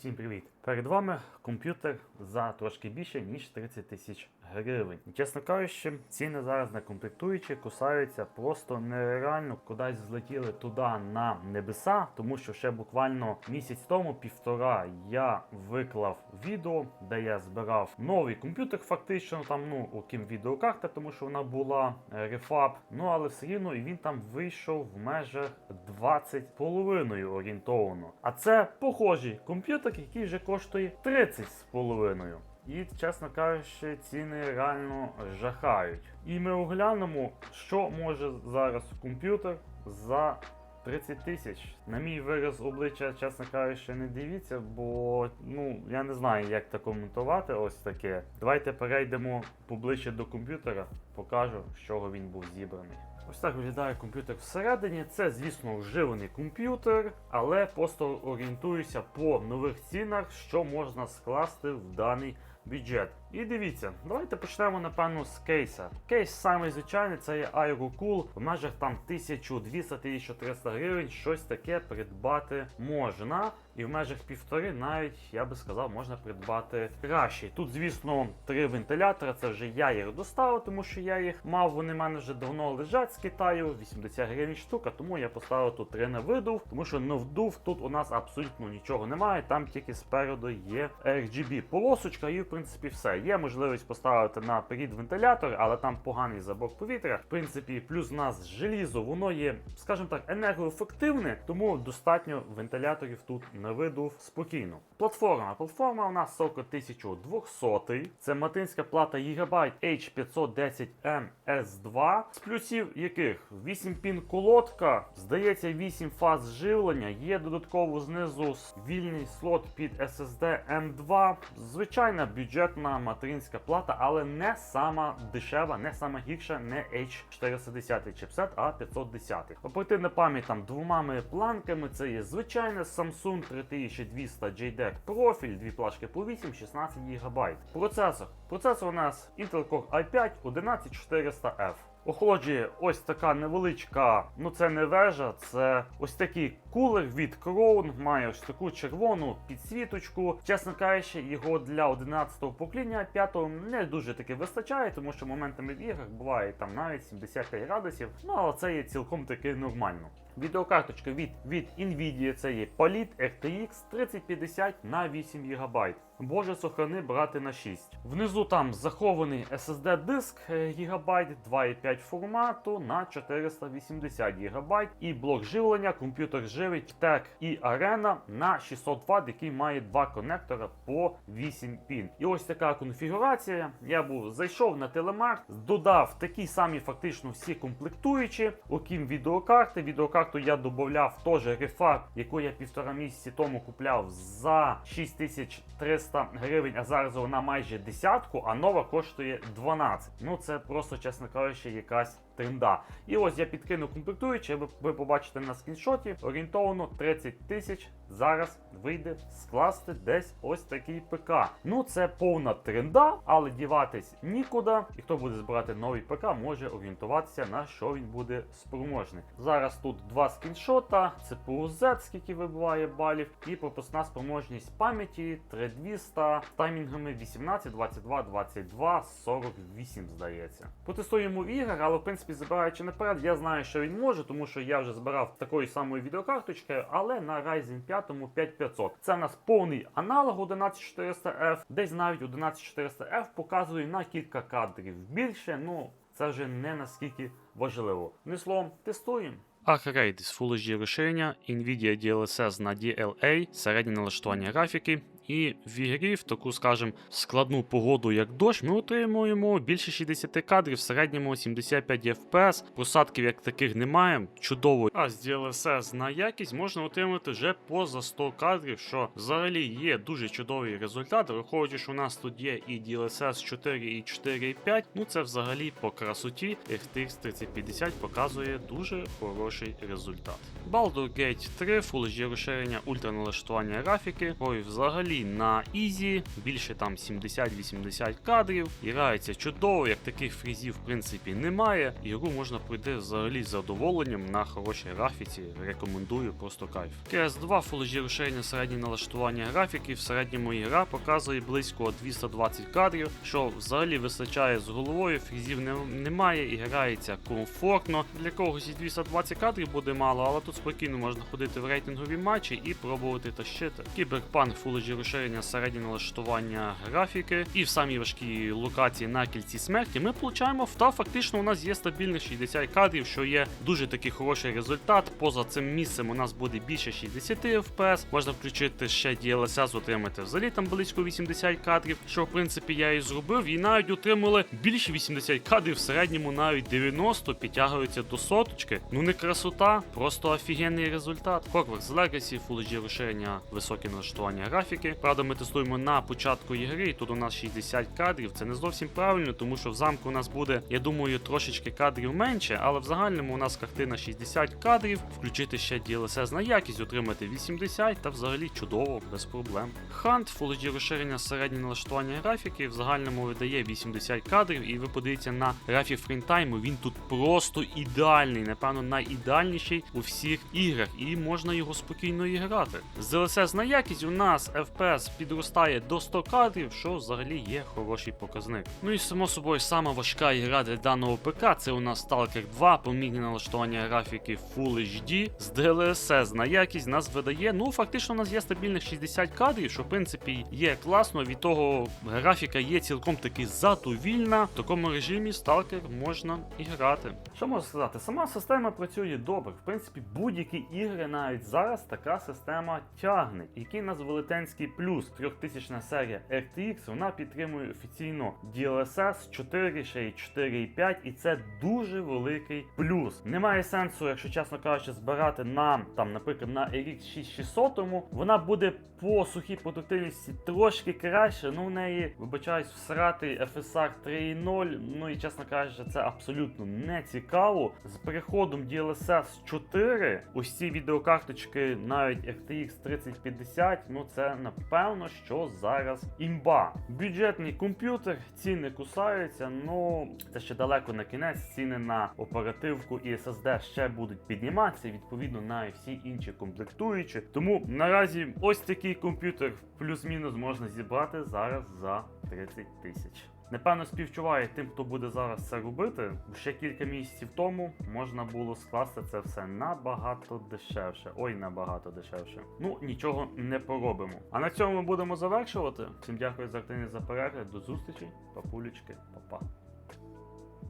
Усім привіт! Перед вами комп'ютер за трошки більше ніж 30 тисяч гривень. Чесно кажучи, ціни зараз на комплектуючі кусаються просто нереально кудись злетіли туди на небеса, тому що ще буквально місяць тому, півтора, я виклав відео, де я збирав новий комп'ютер, фактично там, ну, окрім відеокарта, тому що вона була е, рефаб. Ну але все рівно і він там вийшов в межах 20 половиною орієнтовано. А це похожий комп'ютер, який вже коштує 30 з половиною. І, чесно кажучи, ціни реально жахають. І ми оглянемо, що може зараз комп'ютер за 30 тисяч. На мій вираз обличчя, чесно кажучи, не дивіться, бо ну я не знаю, як це коментувати. Ось таке. Давайте перейдемо поближче до комп'ютера, покажу, з чого він був зібраний. Ось так виглядає комп'ютер всередині. Це, звісно, вживаний комп'ютер, але просто орієнтуюся по нових цінах, що можна скласти в даний бюджет. І дивіться, давайте почнемо напевно з кейса. Кейс самий звичайний, це є AeroCool. В межах там 1200-1300 гривень щось таке придбати можна. І в межах півтори навіть я би сказав, можна придбати краще. Тут, звісно, три вентилятора. Це вже я їх доставив, тому що я їх мав. Вони в мене вже давно лежать з Китаю, 80 гривень штука. Тому я поставив тут три на видув, тому що на вдув тут у нас абсолютно нічого немає. Там тільки спереду є RGB полосочка, і в принципі все. Є можливість поставити на перед вентилятор, але там поганий забор повітря. В принципі, плюс у нас желізо, воно є, скажімо так, енергоефективне, тому достатньо вентиляторів тут на видув спокійно. Платформа. Платформа у нас Socket 1200. Це материнська плата Gigabyte H510M S2, з плюсів яких 8 пін колодка, здається, 8 фаз живлення, є додатково знизу вільний слот під SSD M2. Звичайна бюджетна материнська плата, але не сама дешева, не сама гірша, не H410 чипсет, а 510. Оперативна пам'ять там двома планками. Це є звичайна Samsung 3200 JDEC профіль, дві плашки по 8, 16 ГБ. Процесор. Процесор у нас Intel Core i5 11400F. Охолоджує ось така невеличка, ну це не вежа, це ось такий кулер від Crown, має ось таку червону підсвіточку. Чесно кажучи, його для 11-го покоління 5-го не дуже таки вистачає, тому що моментами в іграх буває там навіть 75 градусів. Ну але це є цілком таки нормально. Відеокарточка від, від Nvidia це є Palit RTX 3050 на 8 ГБ. Боже, сохрани брати на 6. Внизу там захований SSD диск ГБ 2,5 формату на 480 ГБ. І блок живлення комп'ютер живить TEC і Arena на 600 Вт, який має два конектора по 8 пін. І ось така конфігурація. Я був зайшов на телемарк, додав такі самі фактично всі комплектуючі, окрім відеокарти. Відеокарту я додав теж рефак, яку я півтора місяці тому купляв за 6300 гривень, а зараз вона майже десятку, а нова коштує 12. Ну це просто, чесно кажучи, якась тренда. І ось я підкину комплектуючі, ви, побачите на скріншоті. Орієнтовно 30 тисяч зараз вийде скласти десь ось такий ПК. Ну це повна тренда, але діватись нікуди. І хто буде збирати новий ПК, може орієнтуватися на що він буде спроможний. Зараз тут два скріншота, CPU Z, скільки вибиває балів, і пропускна спроможність пам'яті 3200 з таймінгами 18, 22, 22, 48, здається. Потестуємо іграх, але в принципі забираючи наперед, я знаю, що він може, тому що я вже збирав такою самою відеокарточкою, але на Ryzen 5 5500. Це в нас повний аналог 11400F, десь навіть 11400F показує на кілька кадрів більше. Ну це вже не наскільки важливо. Не словом, тестуємо. Arcade з Full HD розширення, Nvidia DLSS на DLA, середнє налаштування графіки. І в ігрі в таку, скажімо, складну погоду, як дощ, ми отримуємо більше 60 кадрів, в середньому 75 FPS. Просадків як таких немає. Чудово. А з DLSS на якість можна отримати вже поза 100 кадрів, що взагалі є дуже чудовий результат. Враховуючи, що у нас тут є і DLSS 4, і 4, і 5, ну це взагалі по красоті. RTX 3050 показує дуже хороший результат. Baldur's Gate 3, Full HD розширення ультраналаштування графіки. Ой, взагалі взагалі на ізі, більше там 70-80 кадрів. Грається чудово, як таких фрізів в принципі немає. Ігру можна пройти взагалі з задоволенням на хорошій графіці. Рекомендую просто кайф. CS2 Full HD розширення середнє налаштування графіки. В середньому ігра показує близько 220 кадрів, що взагалі вистачає з головою, фрізів не, немає і грається комфортно. Для когось і 220 кадрів буде мало, але тут спокійно можна ходити в рейтингові матчі і пробувати тащити. Кіберпанк Full HD розширення середнє налаштування графіки і в самій важкій локації на кільці смерті ми получаємо та фактично у нас є стабільних 60 кадрів, що є дуже такий хороший результат. Поза цим місцем у нас буде більше 60 FPS. Можна включити ще DLSS, отримати взагалі там близько 80 кадрів, що в принципі я і зробив. І навіть отримали більше 80 кадрів, в середньому навіть 90 підтягуються до соточки. Ну не красота, просто офігенний результат. Hogwarts Legacy, Full HD розширення, високе налаштування графіки. Правда, ми тестуємо на початку ігри, і тут у нас 60 кадрів. Це не зовсім правильно, тому що в замку у нас буде, я думаю, трошечки кадрів менше, але в загальному у нас картина 60 кадрів. Включити ще DLSS на якість, отримати 80 та взагалі чудово, без проблем. Hunt, Full HD розширення середнє налаштування графіки в загальному видає 80 кадрів, і ви подивіться на графік фрінтайму, він тут просто ідеальний, напевно, найідеальніший у всіх іграх, і можна його спокійно і грати. З DLSS на якість у нас FPS підростає до 100 кадрів, що взагалі є хороший показник. Ну і само собою, сама важка ігра для даного ПК це у нас Stalker 2, помірне налаштування графіки Full HD з DLSS на якість нас видає. Ну, фактично, у нас є стабільних 60 кадрів, що в принципі є класно. Від того графіка є цілком таки задовільна. В такому режимі Stalker можна і грати. Що можу сказати? Сама система працює добре. В принципі, будь-які ігри навіть зараз така система тягне. У нас велетенський плюс 3000 серія RTX, вона підтримує офіційно DLSS 4, ще й 4,5, і це дуже великий плюс. Немає сенсу, якщо чесно кажучи, збирати на там, наприклад, на RX 6600, вона буде по сухій продуктивності трошки краще. Ну, в неї вибачаюсь, всрати FSR 3.0. Ну і чесно кажучи, це абсолютно не цікаво. З переходом DLSS 4, ось ці відеокарточки, навіть RTX 3050, ну це напевно, що зараз імба. Бюджетний комп'ютер, ціни кусаються, ну це ще далеко на кінець. Ціни на оперативку і SSD ще будуть підніматися, відповідно на всі інші комплектуючі. Тому наразі ось такий комп'ютер плюс-мінус можна зібрати зараз за 30 тисяч. Напевно, співчуваю тим, хто буде зараз це робити. Ще кілька місяців тому можна було скласти це все набагато дешевше. Ой, набагато дешевше. Ну нічого не поробимо. А на цьому ми будемо завершувати. Всім дякую за активність за перегляд. До зустрічі, папулечки, па-па.